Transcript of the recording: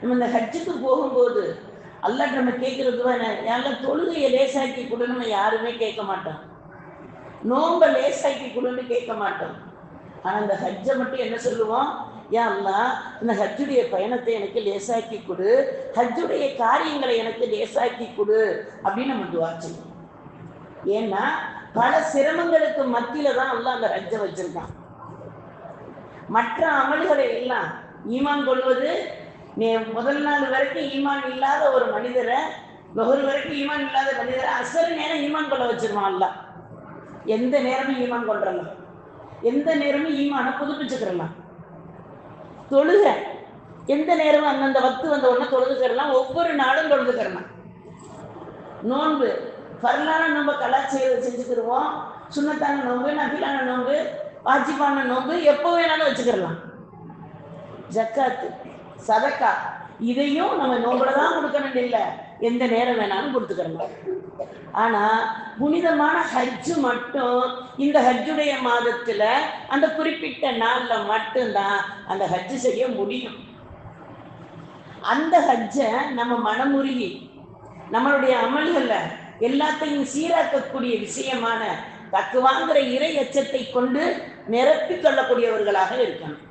நம்ம இந்த ஹஜ்ஜுக்கு போகும்போது அல்லாஹ் நம்ம கேட்கறது எல்லாம் தொழுகையை லேசாக்கி கொடுன்னு நம்ம யாருமே கேட்க மாட்டோம் நோம்ப லேசாக்கி கொடுன்னு கேட்க மாட்டோம் ஆனா இந்த ஹஜ்ஜை மட்டும் என்ன சொல்லுவோம் யா இந்த ஹஜ்ஜுடைய பயணத்தை எனக்கு லேசாக்கி கொடு ஹஜ்ஜுடைய காரியங்களை எனக்கு லேசாக்கி கொடு அப்படின்னு நம்ம துவா செய்வோம். ஏன்னா பல சிரமங்களுக்கு மத்தியில தான் எல்லாம் அந்த ஹஜ்ஜை வச்சிருக்கான். மற்ற அமல்களை எல்லாம் ஈமான் கொள்வது நீ முதல் நாள் வரைக்கும் ஈமான் இல்லாத ஒரு மனிதரை லொஹர் வரைக்கும் ஈமான் இல்லாத மனிதரை அசல் நேரம் ஈமான் கொள்ள வச்சிருவான் அல்லாஹ். எந்த நேரமும் ஈமான் கொள்றலாம் எந்த நேரமும் ஈமான புதுப்பிச்சுக்கிறலாம். தொழுக. எந்த நேரமும் அந்தந்த வத்து வந்த உடனே தொழுதுக்கிறலாம். ஒவ்வொரு நாளும் தொழுதுக்கிறலாம். நோன்பு. பரலான நோன்பை கலாச்சாரம் செஞ்சுக்கிடுவோம் சுண்ணத்தான நோன்பு நபிலான நோன்பு வாஜிப்பான நோன்பு எப்போ வேணாலும் வச்சுக்கிடலாம் ஜக்காத்து. சதக்கா. இதையும் நம்ம நோம்புல தான் கொடுக்கணும் இல்லை. எந்த நேரம் வேணாலும் கொடுத்துக்கிறலாம் ஆனா புனிதமான ஹஜ்ஜு மட்டும் இந்த ஹஜ்ஜுடைய மாதத்துல அந்த குறிப்பிட்ட நாள்ல மட்டும்தான் அந்த ஹஜ்ஜு செய்ய முடியும். அந்த ஹஜ்ஜை நம்ம மனமுருகி நம்மளுடைய அமல்கள்ல எல்லாத்தையும் சீராக்கக்கூடிய விஷயமான தக்குவாங்கிற இறை எச்சத்தை கொண்டு நிரப்பிக் கொள்ளக்கூடியவர்களாக இருக்கணும்.